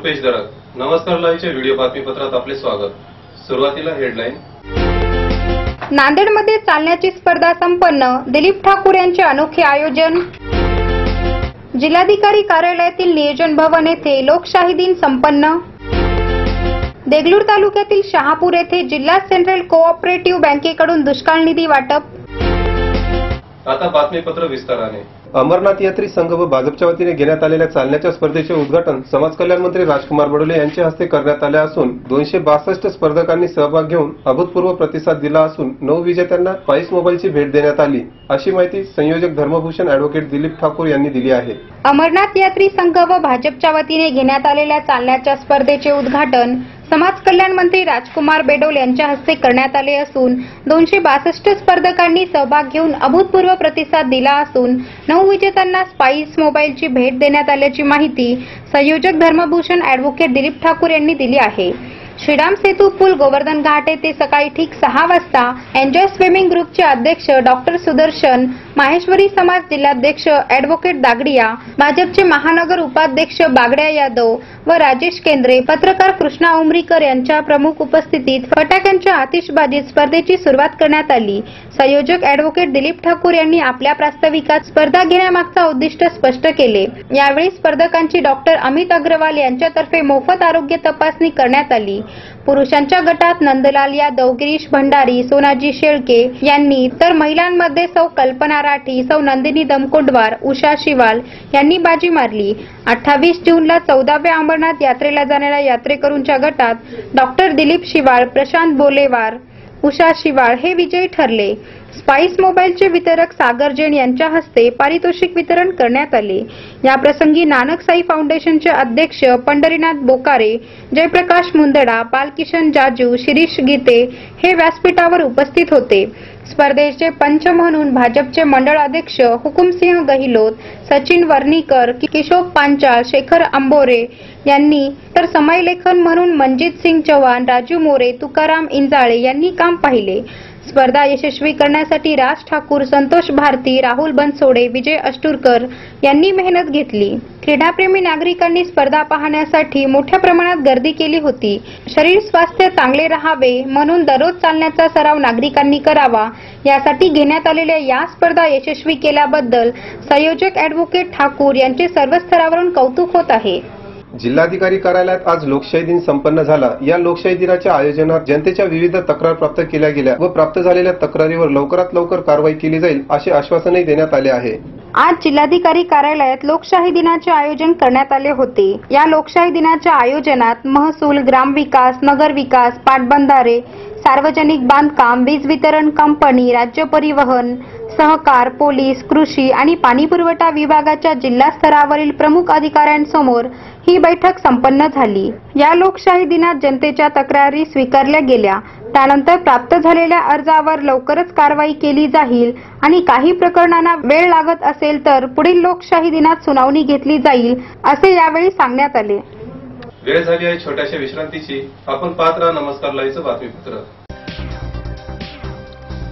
रुपेश दरक नमस्कार लाईव्हच्या व्हिडिओ बातमीपत्रात आपले स्वागत. सुरुवातीला हेडलाईन. नांदेडमध्ये चालण्याची स्पर्धा संपन्न. दिलीप ठाकूर यांचे अनोखे आयोजन. जिल्हाधिकारी कार्यालयातील नियोजन भवन येथे लोकशाही दिन संपन्न. देगलूर तालुक्यातील शहापूर येथे जिल्हा सेंट्रल कोऑपरेटिव्ह बँकेकडून दुष्काळ निधी वाटप. आता बातमीपत्र विस्ताराने. अमरनाथ यात्री संघ व भाजपच्या वतीने घेण्यात आलेल्या चालण्याच्या स्पर्धेचे उद्घाटन समाज कल्याण मंत्री राजकुमार बडोले यांच्या हस्ते करण्यात आले असून दोनशे बासष्ट स्पर्धकांनी सहभाग घेऊन अभूतपूर्व प्रतिसाद दिला असून नऊ विजेत्यांना पाईस मोबाईलची भेट देण्यात आली. अशी माहिती संयोजक धर्मभूषण अॅडव्होकेट दिलीप ठाकूर यांनी दिली आहे. अमरनाथ यात्री संघ व भाजपच्या वतीने घेण्यात आलेल्या चालण्याच्या स्पर्धेचे उद्घाटन समाज कल्याण मंत्री राजकुमार बेडोल यांच्या हस्ते करण्यात आले असून दोनशे बासष्ट स्पर्धकांनी सहभाग घेऊन अभूतपूर्व प्रतिसाद दिला असून नऊ बहुविजेत्यांना स्पाईस मोबाईलची भेट देण्यात आल्याची माहिती संयोजक धर्मभूषण अॅडव्होकेट दिलीप ठाकूर यांनी दिली आहे. श्रीराम सेतू पूल गोवर्धन घाट येथे सकाळी ठीक सहा वाजता एन्जॉय स्विमिंग ग्रुपचे अध्यक्ष डॉक्टर सुदर्शन माहेश्वरी समाज जिल्हाध्यक्ष अॅडव्होकेट दागडिया भाजपचे महानगर उपाध्यक्ष बागड्या यादव व राजेश केंद्रे पत्रकार कृष्णा उमरीकर यांच्या प्रमुख उपस्थितीत फटाक्यांच्या आतिषबाजीत स्पर्धेची सुरुवात करण्यात आली. संयोजक अॅडव्होकेट दिलीप ठाकूर यांनी आपल्या प्रास्ताविकात स्पर्धा घेण्यामागचा उद्दिष्ट स्पष्ट केले. यावेळी स्पर्धकांची डॉक्टर अमित अग्रवाल यांच्यातर्फे मोफत आरोग्य तपासणी करण्यात आली. पुरुषांच्या गटात नंदलाल यादव गिरीश भंडारी सोनाजी शेळके यांनी तर महिलांमध्ये सौ कल्पना राठी सौ नंदिनी दमकुंडवार उषा शिवाल यांनी बाजी मारली. अठ्ठावीस जूनला चौदाव्या अमरनाथ यात्रेला जाणाऱ्या यात्रेकरूंच्या गटात डॉक्टर दिलीप शिवाळ प्रशांत बोलेवार उषा शिवाळ हे विजयी ठरले. स्पाईस मोबाईलचे वितरक सागर जैन यांच्या हस्ते पारितोषिक वितरण करण्यात आले. याप्रसंगी नानकसाई फाउंडेशनचे अध्यक्ष पंढरीनाथ बोकारे जयप्रकाश मुंदडा बालकिशन जाजू शिरीष गीते हे व्यासपीठावर उपस्थित होते. स्पर्धेचे पंच म्हणून भाजपचे मंडळ अध्यक्ष हुकुमसिंह गहिलोत सचिन वर्णीकर किशोर पांचाळ शेखर आंबोरे यांनी तर समयलेखन म्हणून मनजित सिंग चव्हाण राजू मोरे तुकाराम इंजाळे यांनी काम पाहिले. स्पर्धा यशस्वी करण्यासाठी राज ठाकूर संतोष भारती राहुल बनसोडे विजय अष्टुरकर यांनी मेहनत घेतली. क्रीडाप्रेमी नागरिकांनी स्पर्धा पाहण्यासाठी मोठ्या प्रमाणात गर्दी केली होती. शरीर स्वास्थ्य चांगले राहावे म्हणून दररोज चालण्याचा सराव नागरिकांनी करावा. यासाठी घेण्यात आलेल्या या स्पर्धा यशस्वी केल्याबद्दल संयोजक ॲडव्होकेट ठाकूर यांचे सर्व स्तरावरून कौतुक होत आहे. जिल्हाधिकारी कार्यालयात आज लोकशाही दिन संपन्न झाला. या लोकशाही दिनाच्या आयोजनात जनतेच्या विविध तक्रार प्राप्त केल्या गेल्या व प्राप्त झालेल्या तक्रारीवर लवकरात लवकर कारवाई केली जाईल असे आश्वासनही देण्यात आले आहे. आज जिल्हाधिकारी कार्यालयात लोकशाही दिनाचे आयोजन करण्यात आले होते. या लोकशाही दिनाच्या आयोजनात महसूल ग्रामविकास नगरविकास पाटबंधारे सार्वजनिक बांधकाम वीज वितरण कंपनी राज्य परिवहन सहकार पोलीस कृषी आणि पाणीपुरवठा विभागाच्या जिल्हा स्तरावरील प्रमुख अधिकाऱ्यांसमोर ही बैठक संपन्न झाली. या लोकशाही दिनात जनतेच्या तक्रारी स्वीकारल्या गेल्या. त्यानंतर प्राप्त झालेल्या अर्जावर लवकरच कारवाई केली जाईल आणि काही प्रकरणांना वेळ लागत असेल तर पुढील लोकशाही दिनात सुनावणी घेतली जाईल असे यावेळी सांगण्यात आले. वेळ झाली आहे छोट्याशा विश्रांतीची. आपण पात्र नमस्कार. लाईचं बातमीपत्र.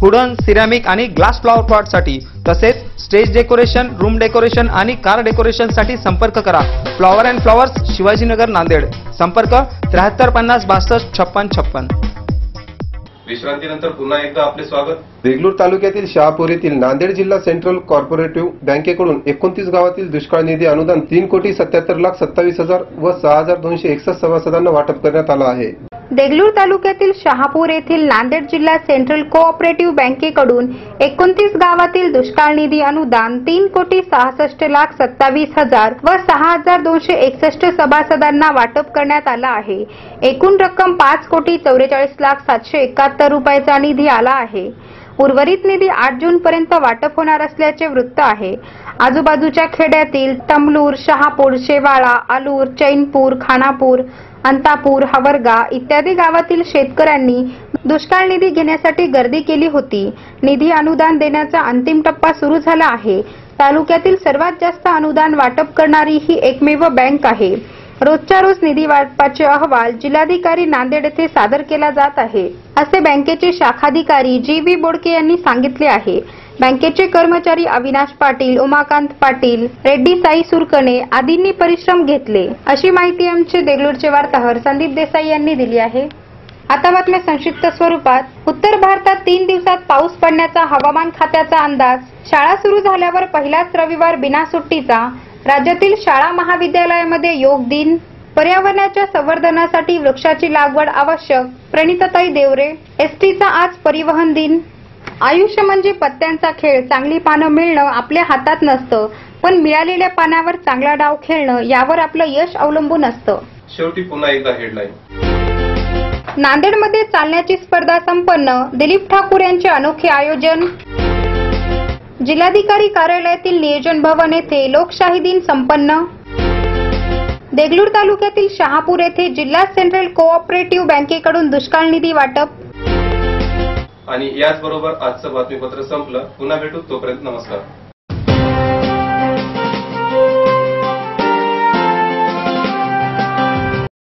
Wooden ceramic आणि ग्लास फ्लॉवर प्लॉटसाठी तसेच स्टेज डेकोरेशन रूम डेकोरेशन आणि कार डेकोरेशनसाठी संपर्क करा. Flower and flowers Shivajinagar Nanded. संपर्क त्र्याहत्तर पन्नास बासष्ट छप्पन छप्पन. विश्रांतीनंतर पुन्हा एकदा आपले स्वागत. देगलूर तालुक्यातील शहापूर येथील नांदेड जिल्हा सेंट्रल कॉर्पोरेटिव्ह बँकेकडून एकोणतीस गावातील दुष्काळ निधी अनुदान तीन कोटी सत्याहत्तर लाख सत्तावीस हजार व सहा हजार दोनशे एकसष्ट सभासदांना वाटप करण्यात आलं आहे. देगलूर तालुक्यातील शहापूर येथील नांदेड जिल्हा सेंट्रल कोऑपरेटिव्ह बँकेकडून एकोणतीस गावातील दुष्काळ निधी अनुदान तीन कोटी सहासष्ट लाख सत्तावीस हजार व सहा हजार दोनशे एकसष्ट सभासदांना वाटप करण्यात आला आहे. एकूण रक्कम पाच कोटी चौवेचाळीस लाख सातशे एकाहत्तर रुपयाचा निधी आला आहे. उर्वरित निधी आठ जून पर्यंत वाटप होणार असल्याचे वृत्त आहे. आजूबाजूच्या खेड्यातील तमलूर शहापूर शेवाळा आलूर चैनपूर खानापूर अंतापूर हवरगा इत्यादी गावातील शेतकऱ्यांनी दुष्काळ निधी घेण्यासाठी गर्दी केली होती. निधी अनुदान देण्याचा अंतिम टप्पा सुरू झाला आहे. तालुक्यातील सर्वात जास्त अनुदान वाटप करणारी ही एकमेव बँक आहे. रोजच्या रोज निधी वाटपाचे अहवाल जिल्हाधिकारी नांदेड येथे सादर केला जात आहे. असे बँकेचे शाखाधिकारी जी व्ही बोडके यांनी सांगितले आहे. बँकेचे कर्मचारी अविनाश पाटील उमाकांत पाटील रेड्डी साई सुरकणे आदींनी परिश्रम घेतले. अशी माहिती आमचे देगलूरचे वार्ताहर संदीप देसाई यांनी दिली आहे. आता बातम्या संक्षिप्त स्वरूपात. उत्तर भारतात तीन दिवसात पाऊस पडण्याचा हवामान खात्याचा अंदाज. शाळा सुरू झाल्यावर पहिलाच रविवार बिना सुट्टीचा राज्यातील शाळा महाविद्यालयामध्ये योग दिन पर्यावरणाच्या संवर्धनासाठी वृक्षाची लागवड आवश्यक प्रणिताताई देवरे एसटीचा आज परिवहन दिन. आयुष्य म्हणजे पत्त्यांचा खेळ चांगली पानं मिळणं आपल्या हातात नसतं पण मिळालेल्या पानावर चांगला डाव खेळणं यावर आपलं यश अवलंबून असतं. शेवटी पुन्हा एकदा हेडलाईन नांदेडमध्ये चालण्याची स्पर्धा संपन्न दिलीप ठाकूर यांचे अनोखे आयोजन. जिल्हाधिकारी कार्यालयातील नियोजन भवन येथे लोकशाही दिन संपन्न. देगलूर तालुक्यातील शहापूर येथे जिल्हा सेंट्रल कोऑपरेटिव्ह बँकेकडून दुष्काळ निधी वाटप. आणि याचबरोबर आजचं बातमीपत्र संपलं. पुन्हा भेटू तोपर्यंत नमस्कार.